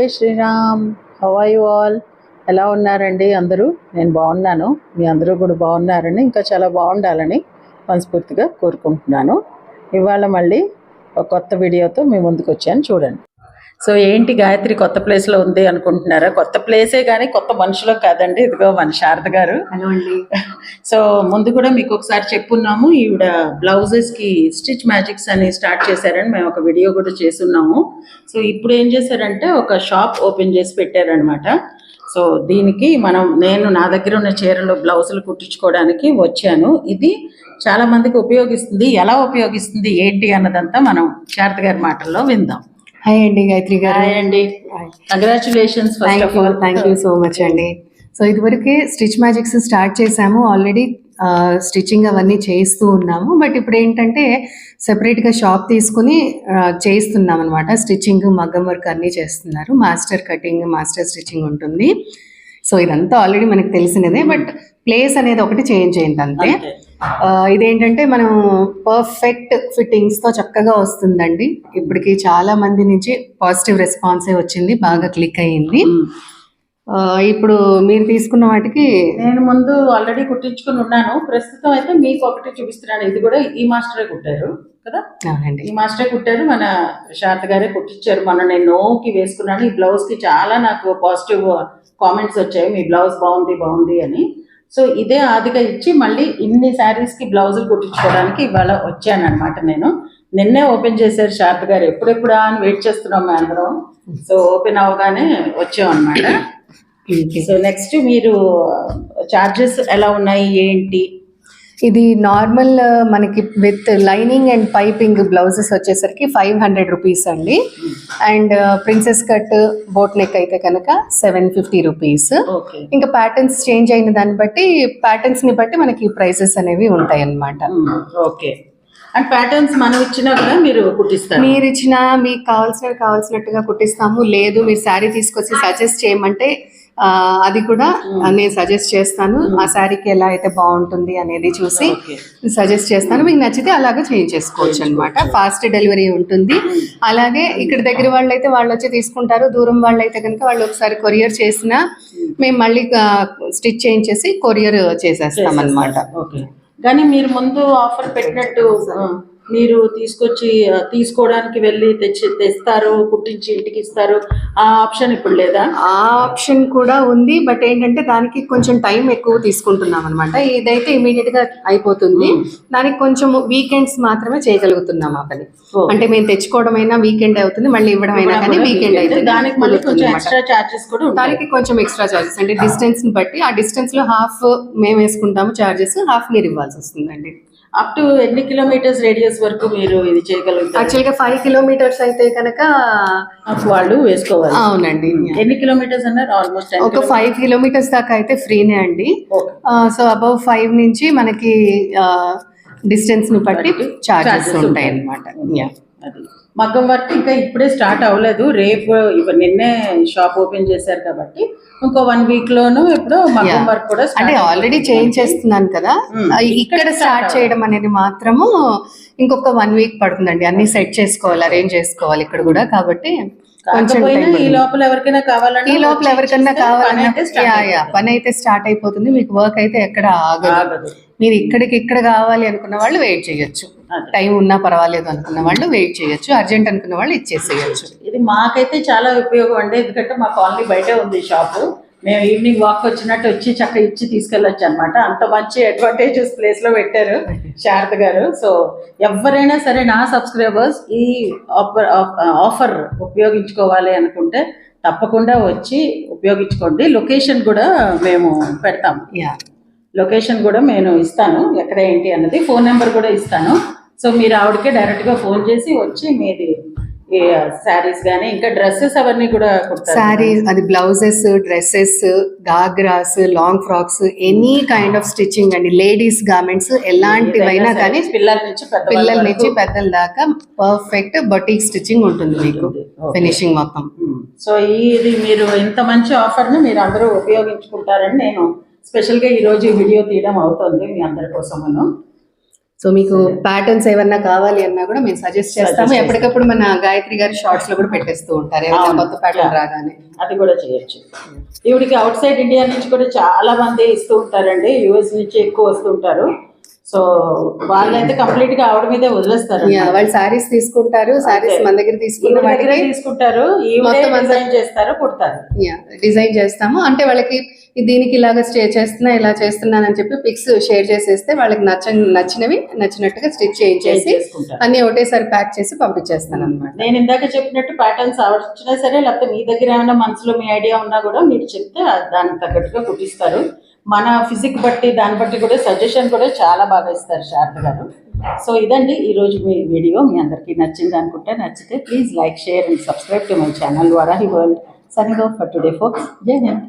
జై Sriram. Hawaii all ఎలా ఉన్నారండి? అందరూ? నేను బాగున్నాను. మీ అందరూ కూడా బాగున్నారని ఇంకా చాలా బాగుండాలని మనస్ఫూర్తిగా కోరుకుంటున్నాను. ఇవాళ మళ్ళీ ఒక కొత్త వీడియోతో మీ ముందుకు వచ్చాను. చూడండి. సో ఏంటి గాయత్రి కొత్త ప్లేస్లో ఉంది అనుకుంటున్నారా? కొత్త ప్లేసే కానీ కొత్త మనుషులు కాదండి. ఇదిగో మన శారద గారు. సో ముందు కూడా మీకు ఒకసారి చెప్పున్నాము ఈవిడ బ్లౌజెస్కి స్టిచ్ మ్యాజిక్స్ అని స్టార్ట్ చేశారని మేము ఒక వీడియో కూడా చేస్తున్నాము. సో ఇప్పుడు ఏం చేశారంటే ఒక షాప్ ఓపెన్ చేసి పెట్టారనమాట సో దీనికి మనం నేను నా దగ్గర ఉన్న చీరలు బ్లౌజులు కుట్టించుకోవడానికి వచ్చాను. ఇది చాలా మందికి ఉపయోగిస్తుంది. ఎలా ఉపయోగిస్తుంది ఏంటి అన్నదంతా మనం శారద గారి మాటల్లో విందాం. హాయ్ అండి గాయత్రి గారు. హాయ్ అండి. Congratulations first of you all thank you so much అండి. సో ఇదివరకే స్టిచ్ మ్యాజిక్స్ స్టార్ట్ చేసాము. ఆల్రెడీ స్టిచ్చింగ్ అవన్నీ చేస్తూ ఉన్నాము. బట్ ఇప్పుడు ఏంటంటే సెపరేట్గా షాప్ తీసుకుని చేస్తున్నాం అనమాట స్టిచ్చింగ్ మగ్గం వర్క్ అన్నీ చేస్తున్నారు. మాస్టర్ కటింగ్ మాస్టర్ స్టిచ్చింగ్ ఉంటుంది. సో ఇదంతా ఆల్రెడీ మనకి తెలిసినదే. బట్ ప్లేస్ అనేది ఒకటి చేంజ్ అయింది అంతే. ఇదేంటంటే మనం పర్ఫెక్ట్ ఫిట్టింగ్స్తో చక్కగా వస్తుందండి. ఇప్పటికి చాలా మంది నుంచి పాజిటివ్ రెస్పాన్సే వచ్చింది బాగా క్లిక్ అయ్యింది. ఆ, ఇప్పుడు మీరు తీసుకున్న వాటికి నేను ముందు ఆల్రెడీ కుట్టించుకుని ఉన్నాను. ప్రస్తుతం అయితే మీకు ఒకటి చూపిస్తున్నాను. ఇది కూడా ఈ మాస్టరే కుట్టారు కదా? అవునండి. ఈ మాస్టరే కుట్టారు. మన శారద గారే కుట్టించారు. మొన్న నేను నోకి వేసుకున్నాను. ఈ బ్లౌజ్కి చాలా నాకు పాజిటివ్ కామెంట్స్ వచ్చాయి. మీ బ్లౌజ్ బాగుంది బాగుంది అని. సో ఇదే ఆదిగా ఇచ్చి మళ్ళీ ఇన్ని శారీస్కి బ్లౌజులు కుట్టించుకోవడానికి ఇవాళ వచ్చాను అనమాట నేను. నిన్నే ఓపెన్ చేశారు శారద గారు. ఎప్పుడెప్పుడా అని వెయిట్ చేస్తున్నాం అందరం సో ఓపెన్ అవగానే వచ్చాం అనమాట సో నెక్స్ట్ మీరు చార్జెస్ ఎలా ఉన్నాయి? ఏంటి? ఇది నార్మల్ మనకి with lining and piping blouses వచ్చేసరికి ఫైవ్ హండ్రెడ్ రూపీస్ అండి. And princess cut boat neck అయితే కనుక సెవెన్ ఫిఫ్టీ రూపీస్ ఇంకా ప్యాటర్న్స్ చేంజ్ అయిన దాన్ని బట్టి ప్యాటర్న్స్ని బట్టి మనకి ప్రైసెస్ అనేవి ఉంటాయి అన్నమాట ఓకే అండ్ ప్యాటర్న్స్ మనం ఇచ్చినా కూడా మీరు కుట్టిస్తారు? మీరు ఇచ్చిన మీకు కావాల్సినవి కావాల్సినట్టుగా కుట్టిస్తాము. లేదు మీరు శారీ తీసుకొచ్చి సజెస్ట్ చేయమంటే అది కూడా నేను సజెస్ట్ చేస్తాను. ఆ శారీకి ఎలా అయితే బాగుంటుంది అనేది చూసి సజెస్ట్ చేస్తాను. మీకు నచ్చితే అలాగే చేంజ్ చేసుకోవచ్చు అనమాట ఫాస్ట్ డెలివరీ ఉంటుంది. అలాగే ఇక్కడ దగ్గర వాళ్ళు అయితే వాళ్ళు వచ్చి తీసుకుంటారు. దూరం వాళ్ళు అయితే కనుక వాళ్ళు ఒకసారి కొరియర్ చేసినా మేము. మళ్ళీ స్టిచ్ చేయించేసి కొరియర్ చేసేస్తాం అనమాట ఓకే. కానీ మీరు ముందు ఆఫర్ పెట్టినట్టు మీరు తీసుకొచ్చి తీసుకోవడానికి వెళ్ళి తెచ్చి తెస్తారు కుట్టించి ఇంటికి ఇస్తారు ఆ ఆప్షన్ ఇప్పుడు లేదా? ఆ ఆప్షన్ కూడా ఉంది బట్ ఏంటంటే దానికి కొంచెం టైం ఎక్కువ తీసుకుంటున్నాం అనమాట ఇదైతే ఇమీడియట్గా అయిపోతుంది. దానికి కొంచెం వీకెండ్స్ మాత్రమే చేయగలుగుతున్నాం ఆ పని. అంటే మేము తెచ్చుకోవడం అయినా వీకెండ్ అవుతుంది మళ్ళీ ఇవ్వడం అయినా కానీ వీకెండ్ అయితే దానికి మళ్ళీ కొంచెం ఎక్స్ట్రా చార్జెస్ కూడా దానికి కొంచెం ఎక్స్ట్రా చార్జెస్ అంటే డిస్టెన్స్ని బట్టి ఆ డిస్టెన్స్లో హాఫ్ మేము వేసుకుంటాము చార్జెస్ హాఫ్ మీరు ఇవ్వాల్సి వస్తుందండి. అప్ టు ఎన్ని కిలోమీటర్స్ రేడియస్ వరకు మీరు ఇది చేయగలుగుతారు? యాక్చువల్గా ఫైవ్ కిలోమీటర్స్ అయితే కనుక వాళ్ళు వేసుకోవాలి. అవునండి. ఎన్ని కిలోమీటర్స్ అన్నారు? ఆల్మోస్ట్ ఒక ఫైవ్ కిలోమీటర్స్ దాకా అయితే ఫ్రీనే అండి. సో అబౌవ్ ఫైవ్ నుంచి మనకి డిస్టెన్స్ని బట్టి చార్జెస్ ఉంటాయి. అన్నమాట Yeah. అది. మగ్గం వర్క్ ఇంకా ఇప్పుడే స్టార్ట్ అవ్వలేదు రేపు ఇవ నిన్నే షాప్ ఓపెన్ చేశారు కాబట్టి ఇంకో వన్ వీక్ లోను ఇప్పుడు మగ్గం. వర్క్ కూడా అంటే ఆల్రెడీ అయిపోతుంది. చేంజ్ చేస్తున్నాను కదా ఇక్కడ స్టార్ట్ చేయడం అనేది మాత్రము ఇంకొక వన్ వీక్ పడుతుందండి అన్ని సెట్ చేసుకోవాలి అరేంజ్ చేసుకోవాలి ఇక్కడ కూడా కాబట్టి ఈ. లోపల ఎవరికైనా కావాలన్నా ఈ లోపల ఎవరికన్నా ఇచ్చేస్తే పని అయితే స్టార్ట్ అయిపోతుంది మీకు వర్క్ అయితే ఎక్కడ ఆగదు. మీరు ఇక్కడికి ఇక్కడ కావాలి అనుకున్న వాళ్ళు వెయిట్ చేయొచ్చు. టైం ఉన్నా పర్వాలేదు అనుకున్న వాళ్ళు వెయిట్ చేయొచ్చు. అర్జెంట్ అనుకున్న వాళ్ళు ఇచ్చేసేయచ్చు. ఇది మాకైతే చాలా ఉపయోగం అండి. ఎందుకంటే మా కాలనీ బయటే ఉంది షాపు మేము ఈవినింగ్ వాక్ వచ్చినట్టు వచ్చి చక్క ఇచ్చి తీసుకెళ్ళొచ్చు అనమాట అంత మంచి అడ్వాంటేజెస్ ప్లేస్లో పెట్టారు శారద గారు. సో ఎవరైనా సరే నా సబ్స్క్రైబర్స్ ఈ ఆఫర్ ఆఫర్ ఉపయోగించుకోవాలి అనుకుంటే తప్పకుండా వచ్చి ఉపయోగించుకోండి. లొకేషన్ కూడా మేము పెడతాం. యా లొకేషన్ కూడా నేను ఇస్తాను ఎక్కడ ఏంటి అన్నది. ఫోన్ నెంబర్ కూడా ఇస్తాను. సో మీరు ఆవిడకే డైరెక్ట్గా ఫోన్ చేసి వచ్చి మీది శారీస్ కానీ ఇంకా డ్రెస్సెస్ అవన్నీ కూడా సారీస్ అది blouses dresses ghagras long frocks any kind of stitching అండి. లేడీస్ గార్మెంట్స్ ఎలాంటివైనా కానీ పిల్లల నుంచి పిల్లల నుంచి పెద్దల దాకా పర్ఫెక్ట్ బొటిక్ స్టిచ్చింగ్ ఉంటుంది మీకు. ఫినిషింగ్ మొత్తం. సో ఇది మీరు ఇంత మంచి ఆఫర్ని మీరు అందరూ ఉపయోగించుకుంటారని నేను స్పెషల్గా ఈరోజు ఈ వీడియో తీయడం అవుతుంది మీ అందరి కోసమును. సో మీకు ప్యాటర్న్స్ ఏమన్నా కావాలి అన్నా కూడా మేము సజెస్ట్ చేస్తాము. చేస్తాం. ఎప్పటికప్పుడు మన గాయత్రి గారి షార్ట్స్లో కూడా పెట్టేస్తూ ఉంటారు. ఏమైనా. కొత్త ప్యాటర్న్. రాగానే. అది కూడా చేయొచ్చు. ఈవిడికి అవుట్ సైడ్ ఇండియా నుంచి కూడా చాలా మంది ఇస్తూ ఉంటారండి. యుఎస్ నుంచి ఎక్కువ వస్తుంటారు సో వాళ్ళైతే కంప్లీట్గా ఆవిడ మీదే వదిలేస్తారు వాళ్ళు శారీస్ తీసుకుంటారు. శారీస్ అంతే. మన దగ్గర తీసుకుంటారు. ఈవిడే మొత్తం డిజైన్ చేస్తారు కుడతారు. డిజైన్ చేస్తాము. అంటే వాళ్ళకి దీనికి ఇలాగ స్టే చేస్తున్నా ఇలా చేస్తున్నానని చెప్పి పిక్స్ షేర్ చేసేస్తే వాళ్ళకి నచ్చ నచ్చినవి నచ్చినట్టుగా స్టిచ్ చేయించేసి అన్ని ఒకటేసారి ప్యాక్ చేసి పంపించేస్తాను అనమాట నేను ఇందాక చెప్పినట్టు ప్యాటర్న్స్ ఆవిడ వచ్చినా సరే లేకపోతే మీ దగ్గర ఏమైనా మనసులో మీ ఐడియా ఉన్నా కూడా మీరు చెప్తే దానికి తగ్గట్టుగా కుట్టిస్తారు. మన ఫిజిక్ బట్టి దాన్ని బట్టి కూడా సజెషన్ కూడా చాలా బాగా ఇస్తారు శారద గారు. సో ఇదండి ఈరోజు మీ వీడియో. మీ అందరికీ నచ్చింది అనుకుంటే నచ్చితే please like share and subscribe to my channel Varahi world signing off for today folks Jai Hind.